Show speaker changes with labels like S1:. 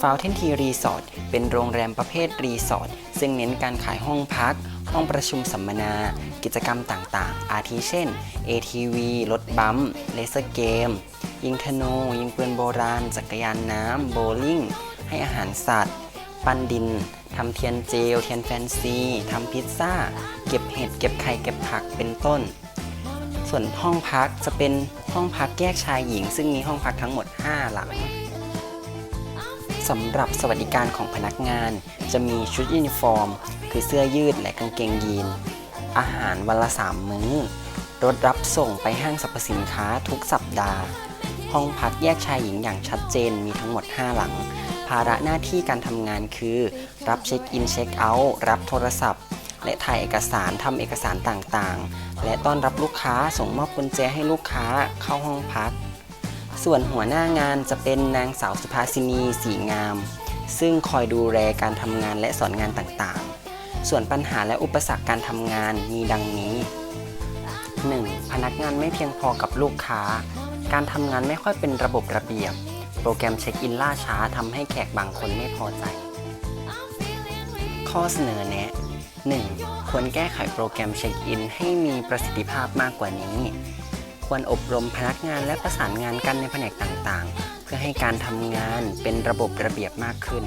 S1: ฟาวเทนทีรีสอร์ทเป็นโรงแรมประเภทรีสอร์ทซึ่งเน้นการขายห้องพัก ห้องประชุมสัมมนา กิจกรรมต่างๆ อาทิเช่น ATV รถบัมป์เลเซอร์เกม ยิงธนู ยิงปืนโบราณ จักรยานน้ำ โบว์ลิ่ง ให้อาหารสัตว์ ปั้นดินทำเทียนเจล เทียนแฟนซีทำพิซซ่า เก็บเห็ด เก็บไข่ เก็บผัก เป็นต้น ส่วนห้องพักจะเป็นห้องพักแยกชายหญิง ซึ่งมีห้องพักทั้งหมด 5 หลัง สำหรับสวัสดิการของพนักงาน จะมีชุดยูนิฟอร์ม คือเสื้อยืดและกางเกงยีน อาหารวันละ3มื้อ รถรับส่งไปห้างสรรพสินค้าทุกสัปดาห์ ห้องพักแยกชายหญิงอย่างชัดเจนมีทั้งหมด 5 หลัง ภาระหน้าที่การทำงานคือ รับเช็คอินเช็คเอาท์รับโทรศัพท์ และถ่ายเอกสารทำเอกสารต่างๆ และต้อนรับลูกค้าส่งมอบกุญแจให้ลูกค้าเข้าห้องพัก ส่วนหัวหน้างานจะเป็นนางสาวสุภาสินีสีงาม ซึ่งคอยดูแลการทำงานและสอนงานต่างๆ ส่วนปัญหาและอุปสรรคการทำงานมีดังนี้ 1. พนักงานไม่เพียงพอกับลูกค้า การทำงานไม่ค่อยเป็นระบบระเบียบ โปรแกรมเช็คอินล่าช้าทำให้แขกบางคนไม่พอใจ ข้อเสนอแนะ 1. ควรแก้ไขโปรแกรมเช็คอินให้มีประสิทธิภาพมากกว่านี้ ควรอบรมพนักงานและประสานงานกันในแผนกต่างๆ เพื่อให้การทำงานเป็นระบบระเบียบมากขึ้น